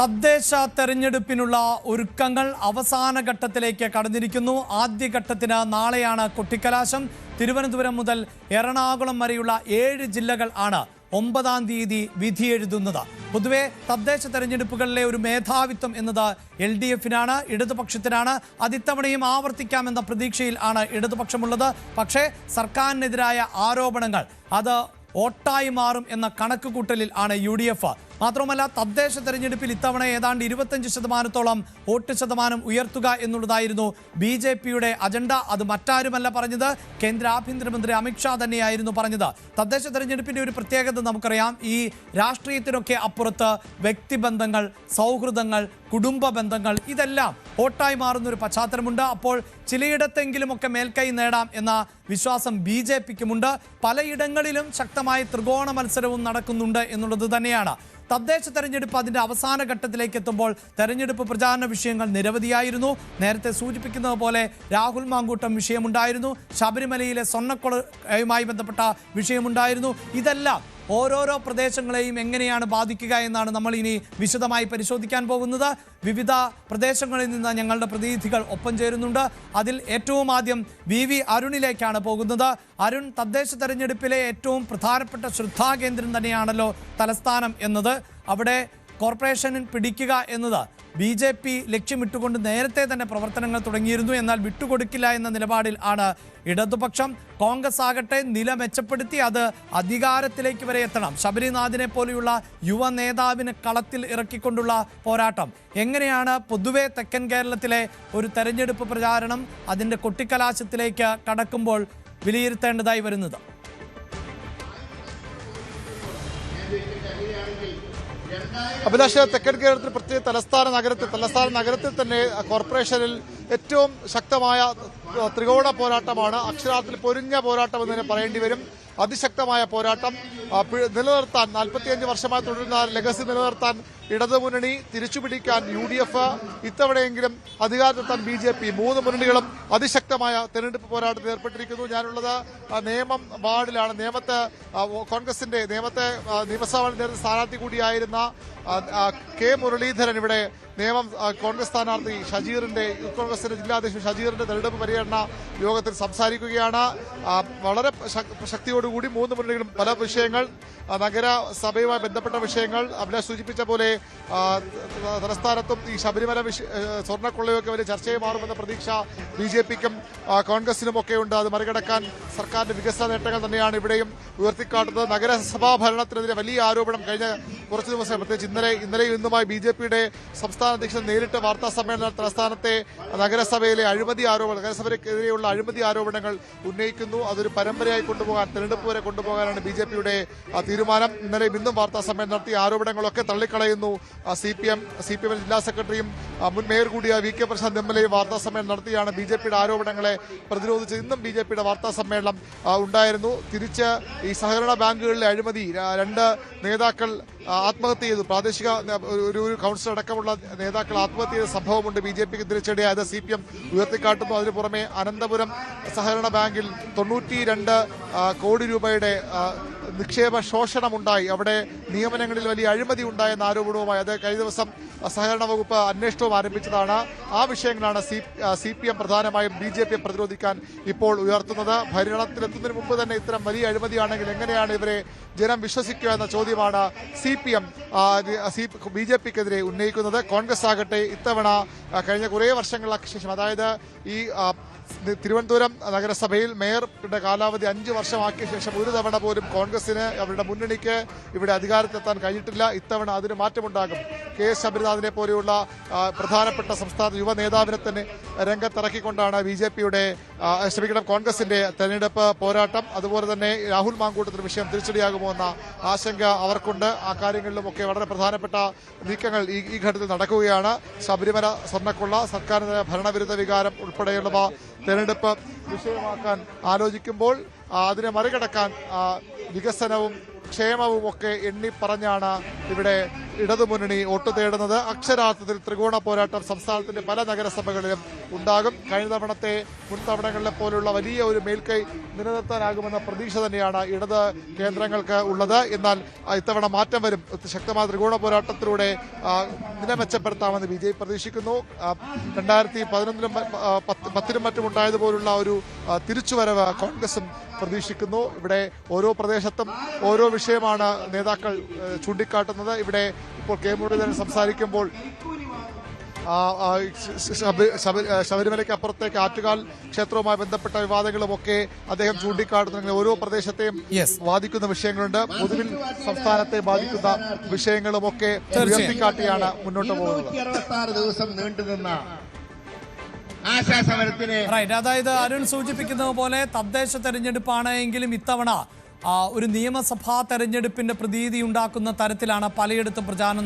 തദ്ദേശ തെരഞ്ഞെടുപ്പിനുള്ള ഒരുക്കങ്ങൾ അവസാന ഘട്ടത്തിലേക്ക് കടന്നിരിക്കുന്നു. ആദ്യഘട്ടത്തിന് നാളെയാണ് കൊട്ടിക്കലാശം. തിരുവനന്തപുരം മുതൽ എറണാകുളം വരെയുള്ള ഏഴ് ജില്ലകൾ ആണ് ഒമ്പതാം തീയതി വിധി എഴുതുന്നത്. പൊതുവെ തദ്ദേശ തെരഞ്ഞെടുപ്പുകളിലെ ഒരു മേധാവിത്വം എന്നത് എൽ ഡി എഫിനാണ് ഇടതുപക്ഷത്തിനാണ്. അതിത്തവണയും ആവർത്തിക്കാമെന്ന പ്രതീക്ഷയിൽ ആണ് ഇടതുപക്ഷമുള്ളത്. പക്ഷേ സർക്കാരിനെതിരായ ആരോപണങ്ങൾ അത് ഓട്ടായി മാറും എന്ന കണക്കുകൂട്ടലിൽ ആണ് യു ഡി എഫ്. മാത്രമല്ല തദ്ദേശ തെരഞ്ഞെടുപ്പിൽ ഇത്തവണ ഏതാണ്ട് ഇരുപത്തഞ്ച് ശതമാനത്തോളം വോട്ട് ശതമാനം ഉയർത്തുക എന്നുള്ളതായിരുന്നു ബി ജെ പിയുടെ അജണ്ട. അത് മറ്റാരുമല്ല പറഞ്ഞത് കേന്ദ്ര ആഭ്യന്തരമന്ത്രി അമിത്ഷാ തന്നെയായിരുന്നു പറഞ്ഞത്. തദ്ദേശ തെരഞ്ഞെടുപ്പിന്റെ ഒരു പ്രത്യേകത നമുക്കറിയാം ഈ രാഷ്ട്രീയത്തിനൊക്കെ അപ്പുറത്ത് വ്യക്തിബന്ധങ്ങൾ സൗഹൃദങ്ങൾ കുടുംബ ബന്ധങ്ങൾ ഇതെല്ലാം വോട്ടായി മാറുന്ന ഒരു പശ്ചാത്തലമുണ്ട്. അപ്പോൾ ചിലയിടത്തെങ്കിലുമൊക്കെ മേൽക്കൈ നേടാം എന്ന വിശ്വാസം ബി ജെ പിക്കുമുണ്ട്. പലയിടങ്ങളിലും ശക്തമായ ത്രികോണ മത്സരവും നടക്കുന്നുണ്ട് എന്നുള്ളത് തന്നെയാണ്. തദ്ദേശ തെരഞ്ഞെടുപ്പ് അതിന്റെ അവസാന ഘട്ടത്തിലേക്ക് എത്തുമ്പോൾ തെരഞ്ഞെടുപ്പ് പ്രചാരണ വിഷയങ്ങൾ നിരവധിയായിരുന്നു. നേരത്തെ സൂചിപ്പിക്കുന്നത് പോലെ രാഹുൽ മാങ്കൂട്ടം വിഷയമുണ്ടായിരുന്നു. ശബരിമലയിലെ സ്വർണക്കൊളയുമായി ബന്ധപ്പെട്ട വിഷയമുണ്ടായിരുന്നു. ഇതെല്ലാം ഓരോരോ പ്രദേശങ്ങളെയും എങ്ങനെയാണ് ബാധിക്കുക എന്നാണ് നമ്മൾ ഇനി വിശദമായി പരിശോധിക്കാൻ പോകുന്നത്. വിവിധ പ്രദേശങ്ങളിൽ നിന്ന് ഞങ്ങളുടെ പ്രതിനിധികൾ ഒപ്പം ചേരുന്നുണ്ട്. അതിൽ ഏറ്റവും ആദ്യം വി വി അരുണിലേക്കാണ് പോകുന്നത്. അരുൺ തദ്ദേശ തെരഞ്ഞെടുപ്പിലെ ഏറ്റവും പ്രധാനപ്പെട്ട ശ്രദ്ധാകേന്ദ്രം തന്നെയാണല്ലോ തലസ്ഥാനം എന്നത്. അവിടെ കോർപ്പറേഷനിൽ പിടിക്കുക എന്നത് ബി ജെ പി ലക്ഷ്യമിട്ടുകൊണ്ട് നേരത്തെ തന്നെ പ്രവർത്തനങ്ങൾ തുടങ്ങിയിരുന്നു. എന്നാൽ വിട്ടുകൊടുക്കില്ല എന്ന നിലപാടിൽ ആണ് ഇടതുപക്ഷം. കോൺഗ്രസ് ആകട്ടെ നില മെച്ചപ്പെടുത്തി അത് അധികാരത്തിലേക്ക് വരെ എത്തണം. ശബരിനാഥിനെ പോലെയുള്ള യുവ നേതാവിന് കളത്തിൽ ഇറക്കിക്കൊണ്ടുള്ള പോരാട്ടം. എങ്ങനെയാണ് പൊതുവെ തെക്കൻ കേരളത്തിലെ ഒരു തെരഞ്ഞെടുപ്പ് പ്രചാരണം അതിന്റെ കൊട്ടിക്കലാശത്തിലേക്ക് കടക്കുമ്പോൾ വിലയിരുത്തേണ്ടതായി വരുന്നത്? അഭിലാഷ തെക്കൻ കേരളത്തിൽ പ്രത്യേക തലസ്ഥാന നഗരത്തിൽ തലസ്ഥാന നഗരത്തിൽ തന്നെ കോർപ്പറേഷനിൽ ഏറ്റവും ശക്തമായ ത്രികോണ പോരാട്ടമാണ്. അക്ഷരാർത്ഥത്തിൽ പൊരിഞ്ഞ പോരാട്ടം എന്ന് തന്നെ പറയേണ്ടി വരും. അതിശക്തമായ പോരാട്ടം. നിലനിർത്താൻ നാൽപ്പത്തിയഞ്ച് വർഷമായി തുടരുന്ന ലെഗസി നിലനിർത്താൻ ഇടതുമുന്നണി തിരിച്ചുപിടിക്കാൻ യു ഡി എഫ് ഇത്തവണയെങ്കിലും അധികാരത്തെത്താൻ ബി ജെ പി മൂന്ന് മുന്നണികളും അതിശക്തമായ തെരഞ്ഞെടുപ്പ് പോരാട്ടത്തിൽ ഏർപ്പെട്ടിരിക്കുന്നു. ഞാനുള്ളത് നിയമം വാർഡിലാണ്. നിയമത്തെ കോൺഗ്രസിന്റെ നിയമത്തെ നിയമസഭാ സ്ഥാനാർത്ഥി കൂടിയായിരുന്ന കെ മുരളീധരൻ ഇവിടെ ആ, കോൺഗ്രസ് സ്ഥാനാർത്ഥി ഷജീറിന്റെ യൂത്ത് കോൺഗ്രസിന്റെ ജില്ലാധ്യക്ഷൻ ഷജീറിന്റെ തെരഞ്ഞെടുപ്പ് പര്യടന യോഗത്തിൽ സംസാരിക്കുകയാണ്. വളരെ ശക്- ശക്തിയോടുകൂടി മൂന്ന് മുന്നണികളും പല വിഷയങ്ങൾ നഗരസഭയുമായി ബന്ധപ്പെട്ട വിഷയങ്ങൾ അഭിലാഷ് സൂചിപ്പിച്ച പോലെ തലസ്ഥാനത്തും ഈ ശബരിമല വിഷ സ്വർണക്കൊള്ളയൊക്കെ വലിയ ചർച്ചയായി മാറുമെന്ന പ്രതീക്ഷ ബി ജെ പിക്കും കോൺഗ്രസിനും ഒക്കെ ഉണ്ട്. അത് മറികടക്കാൻ സർക്കാരിന്റെ വികസന നേട്ടങ്ങൾ തന്നെയാണ് ഇവിടെയും ഉയർത്തിക്കാട്ടുന്നത്. നഗരസഭാ ഭരണത്തിനെതിരെ വലിയ ആരോപണം കഴിഞ്ഞ കുറച്ച് ദിവസം പ്രത്യേകിച്ച് ഇന്നലെ ഇന്നലെയും ഇന്നുമായി ബി ജെ പിയുടെ സംസ്ഥാന അധ്യക്ഷൻ നേരിട്ട് വാർത്താ സമ്മേളനം തലസ്ഥാനത്തെ നഗരസഭയിലെ അഴിമതി ആരോപണം നഗരസഭയ്ക്കെതിരെയുള്ള അഴിമതി ആരോപണങ്ങൾ ഉന്നയിക്കുന്നു. അതൊരു പരമ്പരയായി കൊണ്ടുപോകാൻ തെരഞ്ഞെടുപ്പ് വരെ കൊണ്ടുപോകാനാണ് ബി ജെ പിയുടെ തീരുമാനം. ഇന്നലെ ഇന്നും വാർത്താ സമ്മേളനം നടത്തിയ ആരോപണങ്ങളൊക്കെ തള്ളിക്കളയുന്നു. C P M C P M ജില്ലാ സെക്രട്ടറിയും മുൻ മേയർ കൂടിയ V K Prashanth M L A വാർത്താ സമ്മേളനം നടത്തിയാണ് ബി ജെ പിയുടെ ആരോപണങ്ങളെ പ്രതിരോധിച്ച് ഇന്നും ബി ജെ പിയുടെ വാർത്താ സമ്മേളനം ഉണ്ടായിരുന്നു. തിരിച്ച് ഈ സഹകരണ ബാങ്കുകളിലെ അഴിമതി രണ്ട് നേതാക്കൾ ആത്മഹത്യ ചെയ്തു. പ്രാദേശിക ഒരു ഒരു കൗൺസിൽ അടക്കമുള്ള നേതാക്കൾ ആത്മഹത്യ ചെയ്ത സംഭവമുണ്ട്. ബി ജെ പിക്ക് തിരിച്ചടിയായത് സി പി എം ഉയർത്തിക്കാട്ടുന്നു. അതിനു പുറമെ അനന്തപുരം സഹകരണ ബാങ്കിൽ തൊണ്ണൂറ്റി രണ്ട് കോടി രൂപയുടെ നിക്ഷേപ ശോഷണമുണ്ടായി. അവിടെ നിയമനങ്ങളിൽ വലിയ അഴിമതി ഉണ്ടായെന്ന ആരോപണവുമായി അത് കഴിഞ്ഞ ദിവസം സഹകരണ വകുപ്പ് അന്വേഷണവും ആരംഭിച്ചതാണ്. ആ വിഷയങ്ങളാണ് സി പി എം പ്രധാനമായും ബി ജെ പിയെ പ്രതിരോധിക്കാൻ ഇപ്പോൾ ഉയർത്തുന്നത്. ഭരണത്തിലെത്തുന്നതിന് മുമ്പ് തന്നെ ഇത്തരം വലിയ അഴിമതിയാണെങ്കിൽ എങ്ങനെയാണ് ഇവരെ ജനം വിശ്വസിക്കുക എന്ന ചോദ്യമാണ് C P M B J പിക്കെതിരെ ഉന്നയിക്കുന്നത്. കോൺഗ്രസ് ആകട്ടെ ഇത്തവണ കഴിഞ്ഞ കുറേ വർഷങ്ങൾക്ക് ശേഷം അതായത് ഈ തിരുവനന്തപുരം നഗരസഭയിൽ മേയറുടെ കാലാവധി അഞ്ച് വർഷമാക്കിയ ശേഷം ഒരു തവണ പോലും കോൺഗ്രസിന് അവരുടെ മുന്നണിക്ക് ഇവിടെ അധികാരത്തിലെത്താൻ കഴിഞ്ഞിട്ടില്ല. ഇത്തവണ അതിന് മാറ്റമുണ്ടാകും. കെ എസ് ശബരിനാഥിനെ പോലെയുള്ള പ്രധാനപ്പെട്ട സംസ്ഥാന യുവ നേതാവിനെ തന്നെ രംഗത്തിറക്കിക്കൊണ്ടാണ് ബി ജെ പിയുടെ ക്ഷമിക്കണം കോൺഗ്രസിന്റെ തെരഞ്ഞെടുപ്പ് പോരാട്ടം. അതുപോലെ തന്നെ രാഹുൽ മാങ്കൂട്ടത്തിന് വിഷയം തിരിച്ചടിയാകുമോ എന്ന ആശങ്ക അവർക്കുണ്ട്. ആ കാര്യങ്ങളിലും ഒക്കെ വളരെ പ്രധാനപ്പെട്ട നീക്കങ്ങൾ ഈ ഈ ഘട്ടത്തിൽ നടക്കുകയാണ്. ശബരിമല സ്വർണക്കൊള്ള സർക്കാരിന്റെ ഭരണവിരുദ്ധ വികാരം ഉൾപ്പെടെയുള്ളവ തെരഞ്ഞെടുപ്പ് വിഷയമാക്കാൻ ആലോചിക്കുമ്പോൾ അതിനെ മറികടക്കാൻ വികസനവും ക്ഷേമവും ഒക്കെ എണ്ണി പറഞ്ഞാണ് ഇവിടെ ഇടതുമുന്നണി വോട്ട് തേടുന്നത് അക്ഷരാർത്ഥത്തിൽ ത്രികോണ പോരാട്ടം സംസ്ഥാനത്തിന്റെ പല നഗരസഭകളിലും ഉണ്ടാകും. കഴിഞ്ഞ തവണത്തെ മുൻ തവണകളിലെ പോലുള്ള വലിയ ഒരു മേൽക്കൈ നിലനിർത്താനാകുമെന്ന പ്രതീക്ഷ തന്നെയാണ് ഇടത് കേന്ദ്രങ്ങൾക്ക് ഉള്ളത്. എന്നാൽ ഇത്തവണ മാറ്റം വരും. ശക്തമായ ത്രികോണ പോരാട്ടത്തിലൂടെ നില മെച്ചപ്പെടുത്താമെന്ന് ബി ജെ പി പ്രതീക്ഷിക്കുന്നു. രണ്ടായിരത്തി പതിനൊന്നിലും പത്തിനും മറ്റും ഉണ്ടായതുപോലുള്ള ഒരു തിരിച്ചുവരവ് കോൺഗ്രസും പ്രതീക്ഷിക്കുന്നു. ഇവിടെ ഓരോ പ്രദേശത്തും ഓരോ വിഷയമാണ് നേതാക്കൾ ചൂണ്ടിക്കാട്ടുന്നത്. ഇവിടെ ഇപ്പോൾ കെ മുരളീധരൻ സംസാരിക്കുമ്പോൾ ശബരിമലയ്ക്ക് അപ്പുറത്തേക്ക് ആറ്റുകാൽ ക്ഷേത്രവുമായി ബന്ധപ്പെട്ട വിവാദങ്ങളുമൊക്കെ അദ്ദേഹം ചൂണ്ടിക്കാട്ടുന്ന. ഓരോ പ്രദേശത്തെയും വാദിക്കുന്ന ബാധിക്കുന്ന വിഷയങ്ങളുണ്ട്. പൊതുവിൽ സംസ്ഥാനത്തെ ബാധിക്കുന്ന വിഷയങ്ങളുമൊക്കെ ഒക്കെ ഉയർത്തിക്കാട്ടിയാണ് മുന്നോട്ട് പോകുന്നത്. ദിവസം നീണ്ടുനിന്ന അതായത് അരുൺ സൂചിപ്പിക്കുന്നത് പോലെ തദ്ദേശ തെരഞ്ഞെടുപ്പാണ് എങ്കിലും ഇത്തവണ ഒരു നിയമസഭാ തെരഞ്ഞെടുപ്പിന്റെ പ്രതീതി ഉണ്ടാക്കുന്ന തരത്തിലാണ് പലയിടത്തും പ്രചാരണം